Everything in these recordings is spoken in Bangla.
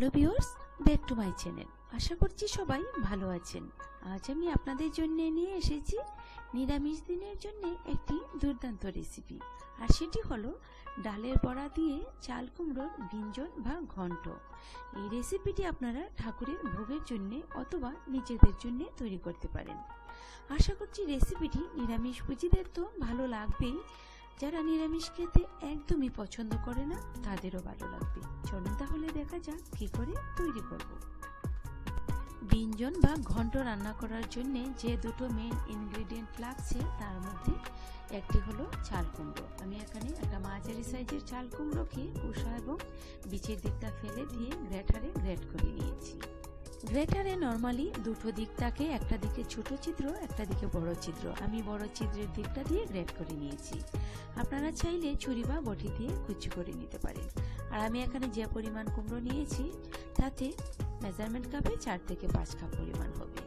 Hello viewers, back to my channel. আশা করছি সবাই ভালো আছেন। আজ আমি আপনাদের জন্য নিয়ে এসেছি নিরামিষ দিনের জন্য একটি দুর্দান্ত রেসিপি আর সেটি হলো ডালের বড়া দিয়ে চাল কুমড়োর ব্যঞ্জন বা ঘন্ট। এই রেসিপিটি আপনারা ঠাকুরের ভোগের জন্য অথবা নিজেদের জন্য তৈরি করতে পারেন। আশা করছি রেসিপিটি নিরামিষ পুঁজিদের তো ভালো লাগবেই যারা নিরামিষ খেতে একদমই পছন্দ করে না, তাদেরও ভালো লাগবে। চলুন তাহলে দেখা যাক কি করে তৈরি করব। ব্যঞ্জন বা ঘন্ট রান্না করার জন্য যে দুটো মেন ইনগ্রেডিয়েন্ট লাগছে, তার মধ্যে একটি হলো চাল কুমড়ো। আমি এখানে একটা মাঝারি সাইজের চাল কুমড়োকে কুষা এবং বিচের দিকটা ফেলে দিয়ে গ্রেটারে গ্রেট করে নিয়েছি। গ্রেটারে নর্মালি দুটো দিক থাকে একটা দিকে ছোট ছিদ্র, একটা দিকে বড় ছিদ্র। আমি বড় ছিদ্রের দিকটা দিয়ে গ্রেট করে নিয়েছি। আপনারা চাইলে ছুরি বা বটি দিয়ে কুচি করে নিতে পারেন। আর আমি এখানে যে পরিমাণ কুমড়ো নিয়েছি, তাতে মেজারমেন্ট কাপে চার থেকে পাঁচ কাপ পরিমাণ হবে।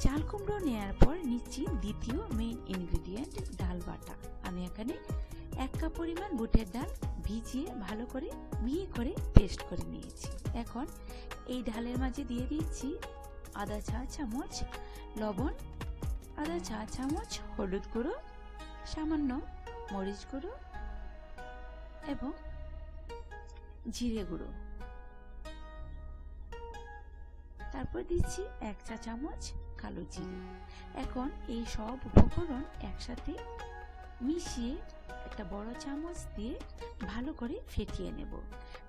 চাল কুমড়ো নেওয়ার পর নিচ্ছি দ্বিতীয় মেইন ইনগ্রেডিয়েন্ট ডাল বাটা। আমি এখানে এক কাপ পরিমাণ বুটের ডাল ভিজিয়ে ভালো করে মিহি করে পেস্ট করে নিয়েছি। এখন এই ডালের মাঝে দিয়ে দিচ্ছি আদা চা চামচ, লবণ, আদা চা চামচ, হলুদ গুঁড়ো, সামান্য মরিচ গুঁড়ো এবং জিরে গুঁড়ো। তারপর দিচ্ছি এক চা চামচ কালো জিরে। এখন এই সব উপকরণ একসাথে মিশিয়ে একটা বড় চামচ দিয়ে ভালো করে ফেটিয়ে নেব।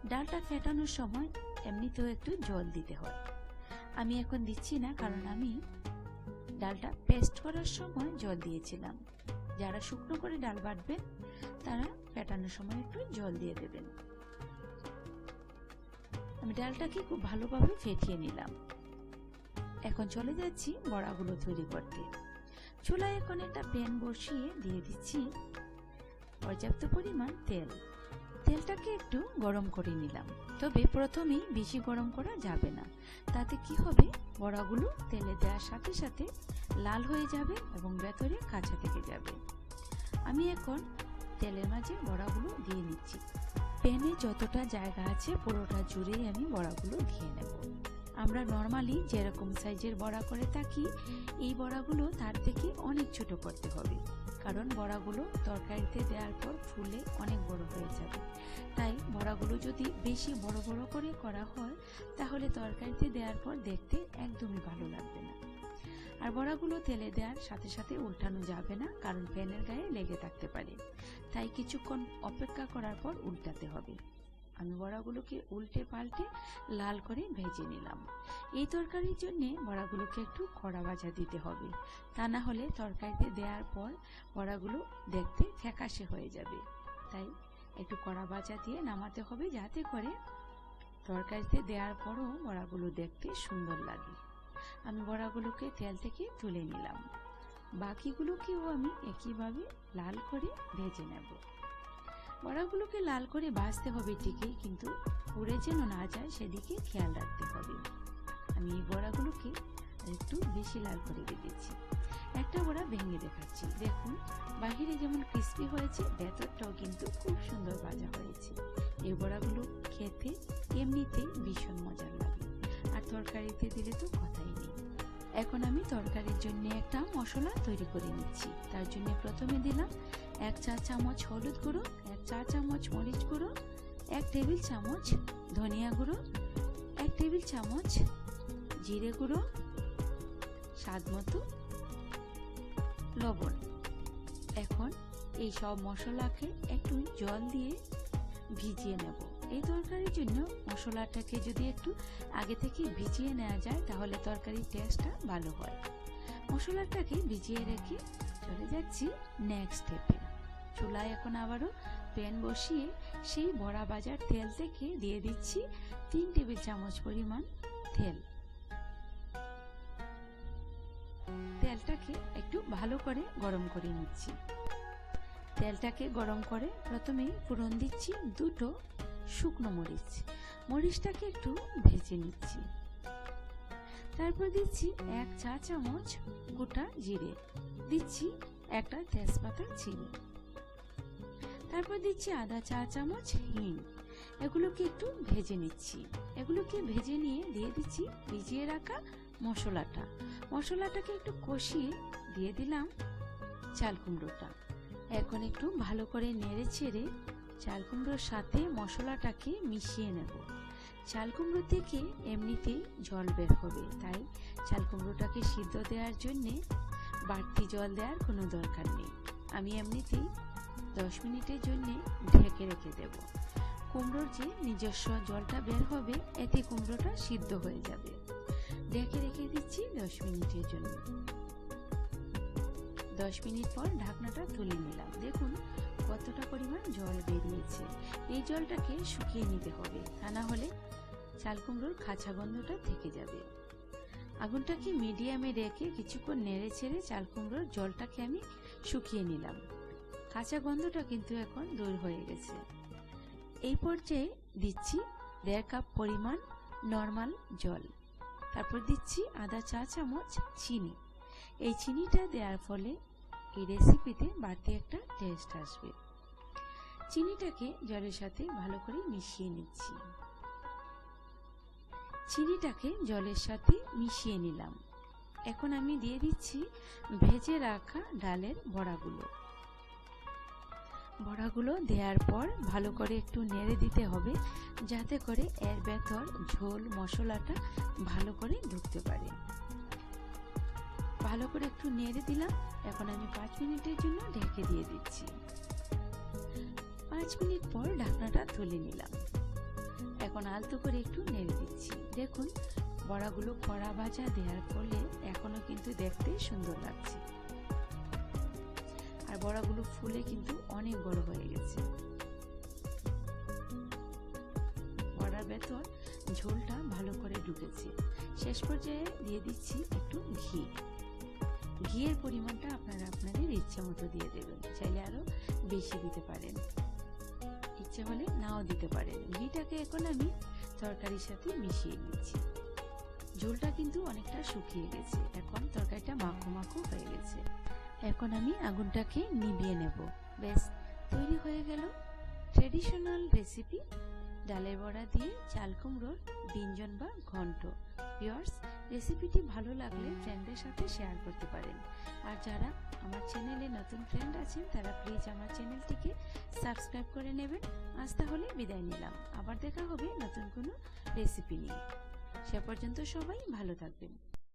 ডালটা ফেটানোর সময় এমনিতেও একটু জল দিতে হয়। আমি এখন দিচ্ছি না, কারণ আমি ডালটা পেস্ট করার সময় জল দিয়েছিলাম। যারা শুকনো করে ডাল বাটবেন, তারা ফেটানোর সময় একটু জল দিয়ে দেবেন। আমি ডালটাকে খুব ভালোভাবে ফেটিয়ে নিলাম। এখন চলে যাচ্ছি বড়াগুলো তৈরি করতে। চুলায় এখন একটা প্যান বসিয়ে দিয়ে দিচ্ছি। পর্যাপ্ত পরিমাণ তেল। তেলটাকে একটু গরম করে নিলাম। তবে প্রথমেই বেশি গরম করা যাবে না। তাতে কি হবে? বড়াগুলো তেলে দেওয়ার সাথে সাথে লাল হয়ে যাবে এবং ভেতরে কাঁচা থেকে যাবে। আমি এখন তেলের মাঝে বড়াগুলো দিয়ে নিচ্ছি। প্যানে যতটা জায়গা আছে পুরোটা জুড়েই আমি বড়াগুলো দিয়ে নেব। আমরা নর্মালি যেরকম সাইজের বড়া করে থাকি, এই বড়াগুলো তার থেকে অনেক ছোট করতে হবে। কারণ বড়াগুলো তরকারিতে দেওয়ার পর ফুলে অনেক বড় হয়ে যাবে। তাই বড়াগুলো যদি বেশি বড় বড় করে করা হয়, তাহলে তরকারিতে দেওয়ার পর দেখতে একদমই ভালো লাগবে না। আর বড়াগুলো তেলে দেওয়ার সাথে সাথে উল্টানো যাবে না, কারণ প্যানের গায়ে লেগে থাকতে পারে। তাই কিছুক্ষণ অপেক্ষা করার পর উল্টাতে হবে। আমি বড়াগুলোকে উল্টে পাল্টে লাল করে ভেজে নিলাম। এই তরকারির জন্য বড়াগুলোকে একটু কড়া ভাজা দিতে হবে। তা না হলে তরকারিতে দেওয়ার পর বড়াগুলো দেখতে ফ্যাকাশে হয়ে যাবে। তাই একটু কড়া ভাজা দিয়ে নামাতে হবে যাতে করে তরকারিতে দেওয়ার পরও বড়াগুলো দেখতে সুন্দর লাগে। আমি বড়াগুলোকে তেল থেকে তুলে নিলাম। বাকিগুলোকেও আমি একইভাবে লাল করে ভেজে নেব। বড়াগুলোকে লাল করে ভাজতে হবে ঠিকই, কিন্তু পুড়ে যেন না যায় সেদিকে খেয়াল রাখতে হবে। আমি এই বড়াগুলোকে একটু বেশি লাল করে দিয়েছি একটা বড়া ভেঙে দেখাচ্ছি। দেখুন, বাহিরে যেমন ক্রিস্পি হয়েছে ভেতরটাও কিন্তু খুব সুন্দর ভাজা হয়েছে। এই বড়াগুলো খেতে এমনিতেই ভীষণ মজার লাগে। আর তরকারিতে দিলে তো কথাই নেই। এখন আমি তরকারির জন্য একটা মশলা তৈরি করে নিচ্ছি। তার জন্য প্রথমে দিলাম এক চা চামচ হলুদ গুঁড়ো, এক চা চামচ মরিচ গুঁড়ো, এক টেবিল চামচ ধনিয়া গুঁড়ো, এক টেবিল চামচ জিরে গুঁড়ো, স্বাদ মতো লবণ। এখন এই সব মশলাকে একটু জল দিয়ে ভিজিয়ে নেব। এই তরকারির জন্য মশলাটাকে যদি একটু আগে থেকে ভিজিয়ে নেওয়া যায়, তাহলে তরকারির টেস্টটা ভালো হয়। মশলাটাকে ভিজিয়ে রেখে চলে যাচ্ছি নেক্সট স্টেপে চুলায় এখন আবারও প্যান বসিয়ে সেই বড়া বাজার তেল থেকে দিয়ে দিচ্ছি তিন টেবিল চামচ পরিমাণ তেল। তেলটাকে একটু ভালো করে গরম করে নিচ্ছি। তেলটাকে গরম করে প্রথমেই ফোড়ন দিচ্ছি দুটো শুকনো মরিচ। মরিচটাকে একটু ভেজে নিচ্ছি। তারপর দিচ্ছি এক চা চামচ গোটা জিরে। দিচ্ছি একটা তেজপাতা চিনি তারপর দিচ্ছি আধা চা চামচ, হিং। এগুলোকে একটু ভেজে নিচ্ছি। এগুলোকে ভেজে নিয়ে দিয়ে দিচ্ছি ভিজিয়ে রাখা মশলাটা। মশলাটাকে একটু কষিয়ে দিয়ে দিলাম চাল কুমড়োটা। এখন একটু ভালো করে নেড়ে ছেড়ে চাল কুমড়োর সাথে মশলাটাকে মিশিয়ে নেব। চাল কুমড়ো থেকে এমনিতেই জল বের হবে, তাই চাল কুমড়োটাকে সিদ্ধ দেওয়ার জন্যে বাড়তি জল দেওয়ার কোনো দরকার নেই। আমি এমনিতেই দশ মিনিটের জন্য ঢেকে রেখে দেব। কুমড়োর যে নিজস্ব জলটা বের হবে, এতে কুমড়োটা সিদ্ধ হয়ে যাবে। ঢেকে রেখে দিচ্ছি দশ মিনিটের জন্য। দশ মিনিট পর ঢাকনাটা তুলে নিলাম। দেখুন কতটা পরিমাণ জল বেরিয়েছে। এই জলটাকে শুকিয়ে নিতে হবে, তা না হলে চাল কুমড়োর খাঁচা গন্ধটা থেকে যাবে। আগুনটাকে মিডিয়ামে রেখে কিছুক্ষণ নেড়ে ছেড়ে চাল কুমড়োর জলটাকে আমি শুকিয়ে নিলাম। কাঁচা গন্ধটা কিন্তু এখন দূর হয়ে গেছে। এই পর্যায়ে দিচ্ছি দেড় কাপ পরিমাণ নর্মাল জল। তারপর দিচ্ছি আধা চা চামচ চিনি। এই চিনিটা দেওয়ার ফলে এই রেসিপিতে বাড়তি একটা টেস্ট আসবে। চিনিটাকে জলের সাথে ভালো করে মিশিয়ে নিচ্ছি। চিনিটাকে জলের সাথে মিশিয়ে নিলাম। এখন আমি দিয়ে দিচ্ছি ভেজে রাখা ডালের বড়াগুলো। বড়াগুলো দেওয়ার পর ভালো করে একটু নেড়ে দিতে হবে, যাতে করে এর ভেতর ঝোল মশলাটা ভালো করে ঢুকতে পারে। ভালো করে একটু নেড়ে দিলাম, এখন আমি পাঁচ মিনিটের জন্য ঢেকে দিয়ে দিচ্ছি। পাঁচ মিনিট পর ঢাকনাটা তুলে নিলাম। এখন আলতো করে একটু নেড়ে দিচ্ছি। দেখুন, বড়াগুলো কড়া ভাজা দেওয়ার ফলে এখনও কিন্তু দেখতে সুন্দর লাগছে। আর বড়াগুলো ফুলে কিন্তু অনেক বড় হয়ে গেছে। বড়ার ভেতর ঝোলটা ভালো করে ঢুকেছে। শেষ পর্যায়ে দিয়ে দিচ্ছি একটু ঘি। ঘিয়ের পরিমাণটা আপনারা আপনাদের ইচ্ছে মতো দিয়ে দেবেন। চাইলে আরও বেশি দিতে পারেন। ইচ্ছে হলে নাও দিতে পারেন। ঘিটাকে এখন আমি তরকারির সাথে মিশিয়ে নিচ্ছি। ঝোলটা কিন্তু অনেকটা শুকিয়ে গেছে। এখন তরকারিটা মাখো মাখো হয়ে গেছে। এখন আমি আগুনটাকে নিভিয়ে নেব। বেশ তৈরি হয়ে গেল ট্রেডিশনাল রেসিপি ডালের বড়া দিয়ে চাল কুমড়োর ব্যঞ্জন বা ঘন্ট। পিওর্স রেসিপিটি ভালো লাগলে ফ্রেন্ডদের সাথে শেয়ার করতে পারেন। আর যারা আমার চ্যানেলে নতুন ফ্রেন্ড আছেন, তারা প্লিজ আমার চ্যানেলটিকে সাবস্ক্রাইব করে নেবেন। আজ তাহলে বিদায় নিলাম। আবার দেখা হবে নতুন কোনো রেসিপি নিয়ে। সে পর্যন্ত সবাই ভালো থাকবেন।